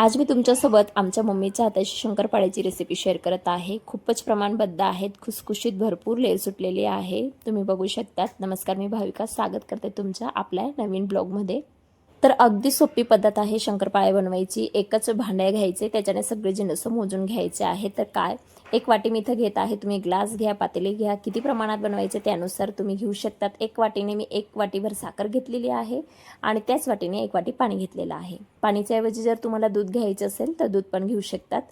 आज मी तुमच्यासोबत आमच्या मम्मीच्या हाताची शंकरपाळ्याची रेसिपी शेअर करत आहे. खूपच प्रमाणबद्ध आहेत खुसखुशीत भरपूर लेर सुटलेली आहे. तुम्ही बघू शकतात. नमस्कार मी भाविका. स्वागत करते तुमच्या आपल्या नवीन ब्लॉगमध्ये तर अगदी सोपी पद्धत आहे शंकरपाळे बनवायची. एकच भांड्या घ्यायचे त्याच्याने सगळे जिन्नस मोजून घ्यायचे आहे तर काय? एक वाटी मी इथं घेत आहे. तुम्ही ग्लास घ्या पातेली घ्या. किती प्रमाणात बनवायचे त्यानुसार तुम्ही घेऊ शकतात. एक वाटीने मी एक वाटीभर साखर घेतलेली आहे आणि त्याच वाटीने एक वाटी पाणी घेतलेलं आहे. पाणीच्या ऐवजी जर तुम्हाला दूध घ्यायचं असेल तर दूध पण घेऊ शकतात.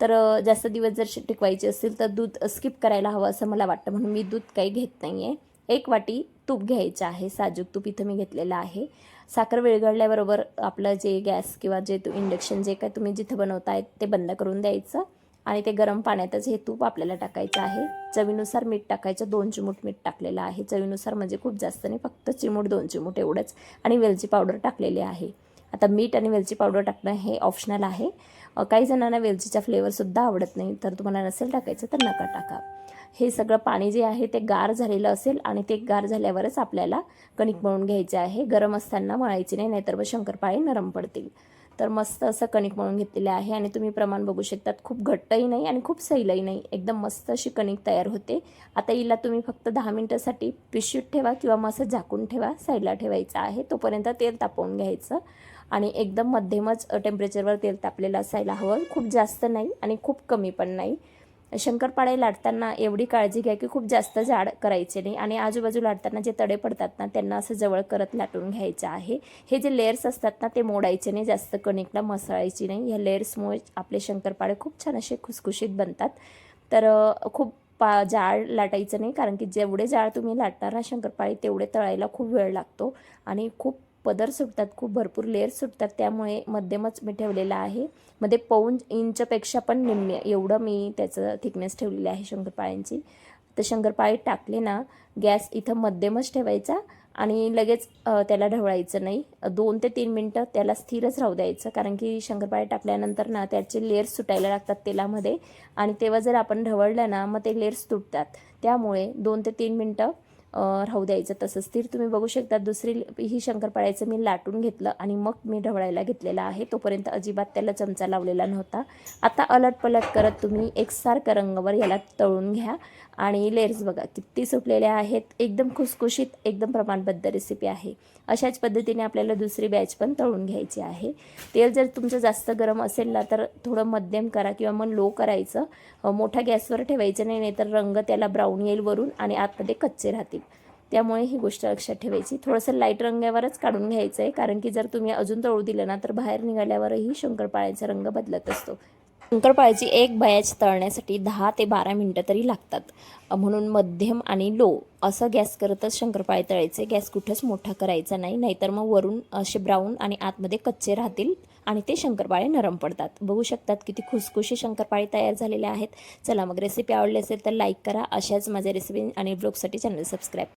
तर जास्त दिवस जर टिकवायचे असेल तर दूध स्किप करायला हवं असं मला वाटतं. म्हणून मी दूध काही घेत नाही आहे एक वाटी तूप घ्यायचं आहे साजूक तूप इथं मी घेतलेलं आहे. साखर विरघळल्याबरोबर आपलं जे गॅस किंवा जे तू इंडक्शन जे काय तुम्ही जिथं बनवताय ते बंद करून द्यायचं आणि ते गरम पाण्यातच हे तूप आपल्याला टाकायचं आहे. चवीनुसार मीठ टाकायचं दोन चिमूट मीठ टाकलेलं आहे. चवीनुसार म्हणजे खूप जास्त नाही फक्त चिमूट दोन चिमूट एवढंच आणि वेलची पावडर टाकलेली आहे. आता मीठ आणि वेलची पावडर टाकणं हे ऑप्शनल आहे. काही जणांना वेलचीचा फ्लेवरसुद्धा आवडत नाही. तर तुम्हाला नसेल टाकायचं तर नका टाका. हे सगळं पाणी जे आहे ते गार झालेलं असेल आणि ते गार झाल्यावरच आपल्याला कणिक मळून घ्यायचे आहे. गरम असताना मळायचे नाही नाहीतर मग शंकरपाळे नरम पडतील. तर मस्त असं कणिक मळून घेतलेलं आहे आणि तुम्ही प्रमाण बघू शकतात खूप घट्टही नाही आणि खूप सैलही नाही. एकदम मस्त अशी कणिक तयार होते. आता हिला तुम्ही फक्त दहा मिनटासाठी पिशवीत ठेवा किंवा मग असं झाकून ठेवा. साईडला ठेवायचं आहे. तोपर्यंत तेल तापवून घ्यायचं. आणि एकदम मध्यमच टेम्परेचरवर तेल तापलेलं असायला हवं. खूप जास्त नाही आणि खूप कमी पण नाही. शंकरपाळे लाटताना एवढी काळजी घ्या की खूप जास्त जाड करायचे नाही आणि आजूबाजू लाटताना जे तडे पडतात ना त्यांना असं जवळ करत लाटून घ्यायचं आहे. हे जे लेअर्स असतात ना ते मोडायचे नाही जास्त कणिकला मसळायची नाही. ह्या लेअर्समुळे आपले शंकरपाळे खूप छान असे खुसखुशीत बनतात. तर खूप पा जाळ लाटायचं नाही कारण की जेवढे जाळ तुम्ही लाटणार ना शंकरपाळी तेवढे तळायला खूप वेळ लागतो आणि खूप पदर सुटतात खूप भरपूर लेअर सुटतात त्यामुळे मध्यमच मी ठेवलेलं आहे. मध्ये पाऊण इंचपेक्षा पण निम्मे एवढं मी त्याचं थिकनेस ठेवलेली आहे शंकरपाळ्यांची. तर शंकरपाळी टाकले ना गॅस इथं मध्यमच ठेवायचा आणि लगेच त्याला ढवळायचं नाही. दोन ते तीन मिनटं त्याला स्थिरच राहू द्यायचं कारण की शंकरपाळी टाकल्यानंतर ना त्याचे लेअर्स सुटायला लागतात तेलामध्ये. आणि तेव्हा जर आपण ढवळलं ना मग ते लेअर्स तुटतात. त्यामुळे दोन ते तीन मिनटं राहू द्यायचं तसं स्थिर तुम्ही बघू शकता दुसरी ही शंकरपाळ्याचं मी लाटून घेतलं आणि मग मी ढवळायला घेतलेला आहे. तोपर्यंत अजिबात त्याला चमचा लावलेला नव्हता. आता अलट पलट करत तुम्ही एकसारखं रंगवर याला तळून घ्या आणि लेअर्स बघा किती सुटलेल्या आहेत. एकदम खुसखुशीत एकदम प्रमाणबद्ध रेसिपी आहे. अशाच पद्धतीने आपल्याला दुसरी बॅच पण तळून घ्यायची आहे. तेल जर तुमचं जास्त गरम असेल ना तर थोडं मध्यम करा किंवा मग लो करायचं. मोठ्या गॅसवर ठेवायचं नाही नाहीतर रंग त्याला ब्राऊन येईल वरून आणि आतमध्ये कच्चे राहतील. त्यामुळे ही गोष्ट लक्षात ठेवायची. थोडंसं लाइट रंगावरच काढून घ्यायचं आहे कारण की जर तुम्ही अजून तळू दिलं ना तर बाहेर निघाल्यावरही शंकरपाळ्याचा रंग बदलत असतो. शंकरपाळ्याची एक बॅच तळण्यासाठी दहा ते बारा मिनटं तरी लागतात. म्हणून मध्यम आणि लो असं गॅस करतच शंकरपाळे तळायचे. गॅस कुठंच मोठा करायचा नाही नाहीतर मग वरून असे ब्राऊन आणि आतमध्ये कच्चे राहतील आणि ते शंकरपाळे नरम पडतात. बघू शकतात किती खुसखुशी शंकरपाळे तयार झालेले आहेत. चला मग रेसिपी आवडली असेल तर लाईक करा. अशाच माझ्या रेसिपी आणि ब्लॉगसाठी चॅनल सबस्क्राईब